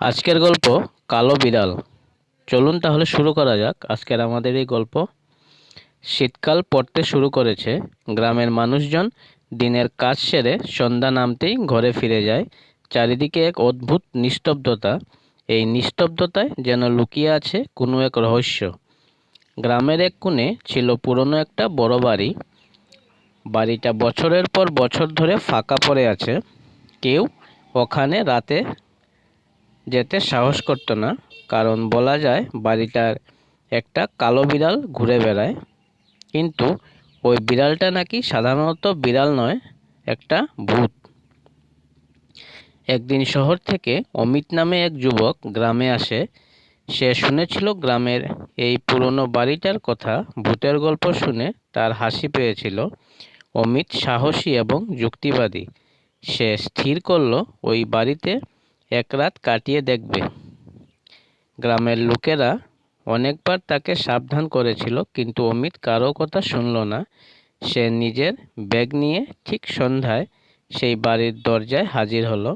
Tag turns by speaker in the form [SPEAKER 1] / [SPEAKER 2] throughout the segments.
[SPEAKER 1] আজকের গল্প কালো বিড়াল। চলুন তাহলে শুরু করা যাক। আজকের আমাদের এই গল্প শীতকাল পড়তে শুরু করেছে। গ্রামের মানুষজন দিনের কাজ সেরে সন্ধ্যা নামতেই ঘরে ফিরে যায়। চারিদিকে এক অদ্ভুত নিস্তব্ধতা। এই নিস্তব্ধতায় যেন লুকিয়ে আছে কোনো এক রহস্য। গ্রামের এক কোণে ছিল পুরনো একটা বড় বাড়ি। বাড়িটা বছরের পর বছর ধরে ফাঁকা পড়ে আছে। কেউ ওখানে রাতে যেতে সাহস করতো না, কারণ বলা যায় বাড়িটার একটা কালো বিড়াল ঘুরে বেড়ায়। কিন্তু ওই বিড়ালটা নাকি সাধারণত বিড়াল নয়, একটা ভূত। একদিন শহর থেকে অমিত নামে এক যুবক গ্রামে আসে। সে শুনেছিল গ্রামের এই পুরনো বাড়িটার কথা, ভূতের গল্প শুনে তার হাসি পেয়েছিল। অমিত সাহসী এবং যুক্তিবাদী। সে স্থির করল, ওই বাড়িতে এক রাত কাটিয়ে দেখবে। গ্রামের লোকেরা অনেকবার তাকে সাবধান করেছিল, কিন্তু অমিত কারও কথা শুনল না। সে নিজের ব্যাগ নিয়ে ঠিক সন্ধ্যায় সেই বাড়ির দরজায় হাজির হলো।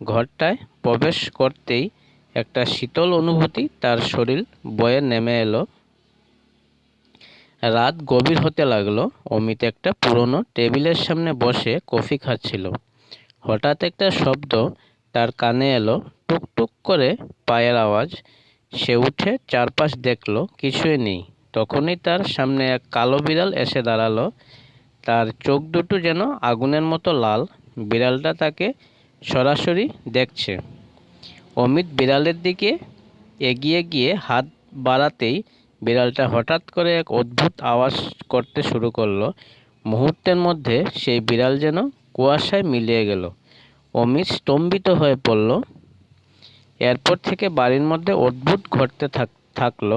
[SPEAKER 1] ঘরটায় প্রবেশ করতেই একটা শীতল অনুভূতি তার শরীর বয়ে নেমে এলো। রাত গভীর হতে লাগল। অমিত একটা পুরনো টেবিলের সামনে বসে কফি খাচ্ছিল। হঠাৎ একটা শব্দ তার কানে এলো টুকটুক করে পায়ের আওয়াজ। সে উঠে চারপাশ দেখল, কিছুই নেই। তখনই তার সামনে এক কালো বিড়াল এসে দাঁড়াল। তার চোখ দুটো যেন আগুনের মতো লাল। বিড়ালটা তাকে সরাসরি দেখছে। অমিত বিড়ালের দিকে এগিয়ে গিয়ে হাত বাড়াতেই বিড়ালটা হঠাৎ করে এক অদ্ভুত আওয়াজ করতে শুরু করল। মুহূর্তের মধ্যে সেই বিড়াল যেন কুয়াশায় মিলিয়ে গেল। অমিত স্তম্ভিত হয়ে পড়ল। এরপর থেকে বাড়ির মধ্যে অদ্ভুত ঘটতে থাক, থাকল।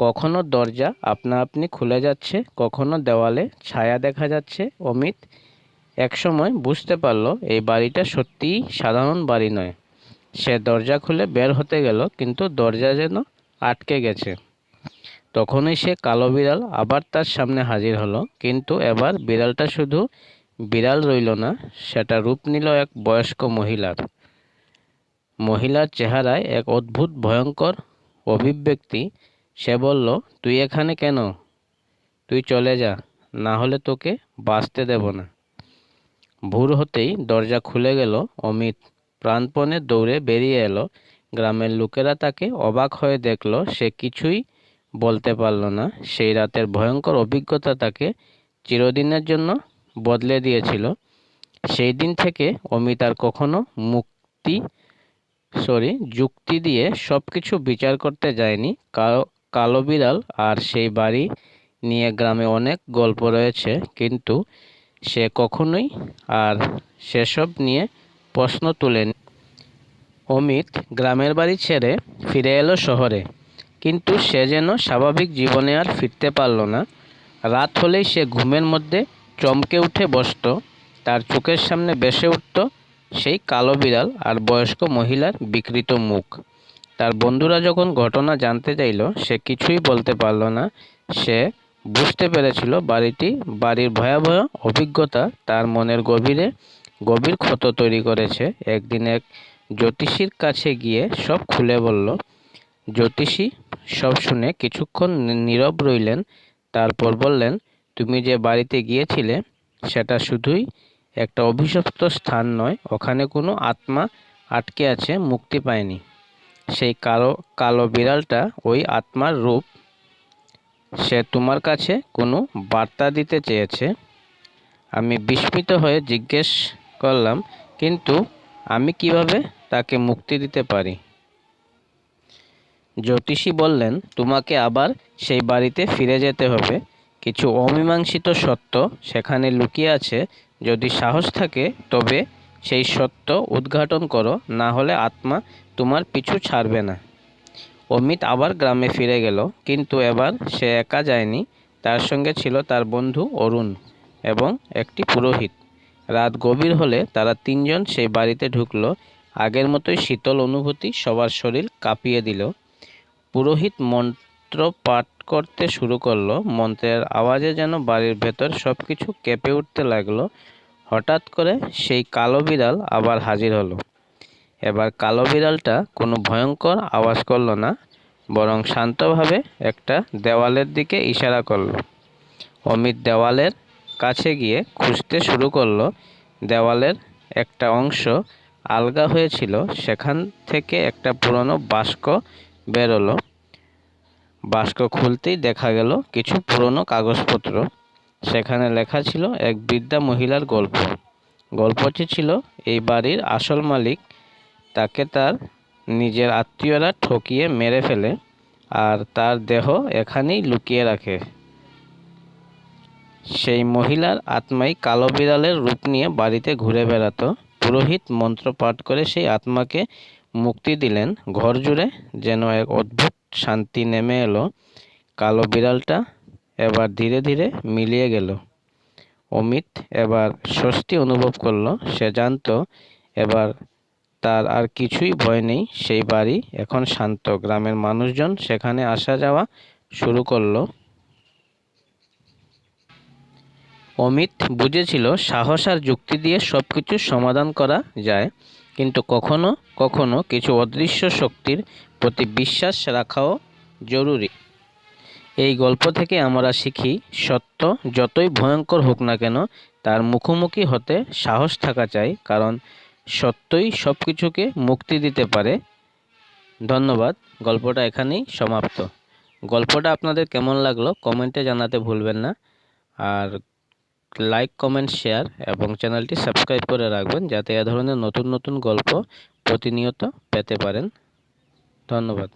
[SPEAKER 1] কখনো দরজা আপনা আপনি খুলে যাচ্ছে, কখনো দেওয়ালে ছায়া দেখা যাচ্ছে। অমিত একসময় বুঝতে পারল, এই বাড়িটা সত্যিই সাধারণ বাড়ি নয়। সে দরজা খুলে বের হতে গেল, কিন্তু দরজা যেন আটকে গেছে। তখনই সে কালো বিড়াল আবার তার সামনে হাজির হলো, কিন্তু এবার বিড়ালটা শুধু বিড়াল রইল না, সেটা রূপ নিল এক বয়স্ক মহিলার। মহিলার চেহারায় এক অদ্ভুত ভয়ঙ্কর অভিব্যক্তি। সে বলল, তুই এখানে কেন? তুই চলে যা, না হলে তোকে বাঁচতে দেব না। ভোর হতেই দরজা খুলে গেল, অমিত প্রাণপণে দৌড়ে বেরিয়ে এলো। গ্রামের লোকেরা তাকে অবাক হয়ে দেখল, সে কিছুই বলতে পারল না। সেই রাতের ভয়ঙ্কর অভিজ্ঞতা তাকে চিরদিনের জন্য বদলে দিয়েছিল। সেই দিন থেকে অমিত আর কখনো মুক্তি সরি যুক্তি দিয়ে সব কিছু বিচার করতে যায়নি। কালো কালো বিড়াল আর সেই বাড়ি নিয়ে গ্রামে অনেক গল্প রয়েছে, কিন্তু সে কখনোই আর সেসব নিয়ে প্রশ্ন তোলেনি। অমিত গ্রামের বাড়ি ছেড়ে ফিরে এলো শহরে, কিন্তু সে যেন স্বাভাবিক জীবনে আর ফিরতে পারল না। রাত হলেই সে ঘুমের মধ্যে চমকে উঠে বসত, তার চোখের সামনে বেসে উঠত সেই কালো বিড়াল আর বয়স্ক মহিলার বিকৃত মুখ। তার বন্ধুরা যখন ঘটনা জানতে চাইল, সে কিছুই বলতে পারল না। সে বুঝতে পেরেছিল বাড়িটি, বাড়ির ভয়াবহ অভিজ্ঞতা তার মনের গভীরে গভীর ক্ষত তৈরি করেছে। একদিন এক জ্যোতিষীর কাছে গিয়ে সব খুলে বলল, জ্যোতিষী, সব শুনে কিছুক্ষণ নীরব রইলেন, তারপর বললেন তুমি যে বাড়িতে গিয়েছিলে, সেটা শুধুই একটা অভিশপ্ত স্থান নয়, ওখানে কোনো আত্মা আটকে আছে, মুক্তি পায়নি। সেই কালো কালো বিড়ালটা ওই আত্মার রূপ, সে তোমার কাছে কোনো বার্তা দিতে চেয়েছে? আমি বিস্মিত হয়ে জিজ্ঞেস করলাম, কিন্তু আমি কীভাবে তাকে মুক্তি দিতে পারি? জ্যোতিষী বললেন, তোমাকে আবার সেই বাড়িতে ফিরে যেতে হবে। কিছু অমীমাংসিত সত্য সেখানে লুকিয়ে আছে। যদি সাহস থাকে, তবে সেই সত্য উদ্ঘাটন করো, না হলে আত্মা তোমার পিছু ছাড়বে না। অমিত আবার গ্রামে ফিরে গেল, কিন্তু এবার সে একা যায়নি। তার সঙ্গে ছিল তার বন্ধু অরুণ এবং একটি পুরোহিত। রাত গভীর হলে তারা তিনজন সেই বাড়িতে ঢুকল। আগের মতোই শীতল অনুভূতি সবার শরীর কাঁপিয়ে দিল। পুরোহিত মন্ত্র পাঠ করতে শুরু করল, মন্ত্রের আওয়াজে যেন বাড়ির ভেতর সব কিছু কেঁপে উঠতে লাগল। হঠাৎ করে সেই কালো বিড়াল আবার হাজির হলো। এবার কালো বিড়ালটা কোনো ভয়ঙ্কর আওয়াজ করল না, বরং শান্তভাবে একটা দেওয়ালের দিকে ইশারা করল। অমিত দেওয়ালের কাছে গিয়ে খুঁজতে শুরু করল, দেওয়ালের একটা অংশ আলগা হয়েছিল, সেখান থেকে একটা পুরনো বাস্ক বেরোলো। বাস্ক খুলতেই দেখা গেল কিছু পুরনো কাগজপত্র। সেখানে লেখা ছিল এক বৃদ্ধা মহিলার গল্প। গল্পটি ছিল, এই বাড়ির আসল মালিক তাকে তার নিজের আত্মীয়রা ঠকিয়ে মেরে ফেলে আর তার দেহ এখানেই লুকিয়ে রাখে। সেই মহিলার আত্মাই কালো বিড়ালের রূপ নিয়ে বাড়িতে ঘুরে বেড়াতো। পুরোহিত মন্ত্র পাঠ করে সেই আত্মাকে মুক্তি দিলেন ঘর জুড়ে, যেন এক অদ্ভুত শান্তি নেমে এলো। কালো বিড়ালটা এবার ধীরে ধীরে মিলিয়ে গেল। অমিত এবার স্বস্তি অনুভব করল। সে জানতো এবার তার আর কিছুই ভয় নেই। সেই বাড়ি এখন শান্ত। গ্রামের মানুষজন সেখানে আসা যাওয়া শুরু করল। অমিত বুঝেছিল সাহস আর যুক্তি দিয়ে সব কিছু সমাধান করা যায়। কিন্তু কখনো কখনো কিছু অদৃশ্য শক্তির প্রতি বিশ্বাস রাখাও জরুরি। এই গল্প থেকে আমরা শিখি, সত্য যতই ভয়ঙ্কর হোক না কেন, তার মুখোমুখি হতে সাহস থাকা চাই, কারণ সত্যই সব কিছুকে মুক্তি দিতে পারে। ধন্যবাদ, গল্পটা এখানেই সমাপ্ত। গল্পটা আপনাদের কেমন লাগল কমেন্টে জানাতে ভুলবেন না। আর লাইক, কমেন্ট, শেয়ার এবং চ্যানেলটি সাবস্ক্রাইব করে রাখবেন যাতে এ ধরনের নতুন নতুন গল্প প্রতিনিয়ত পেতে পারেন। ধন্যবাদ।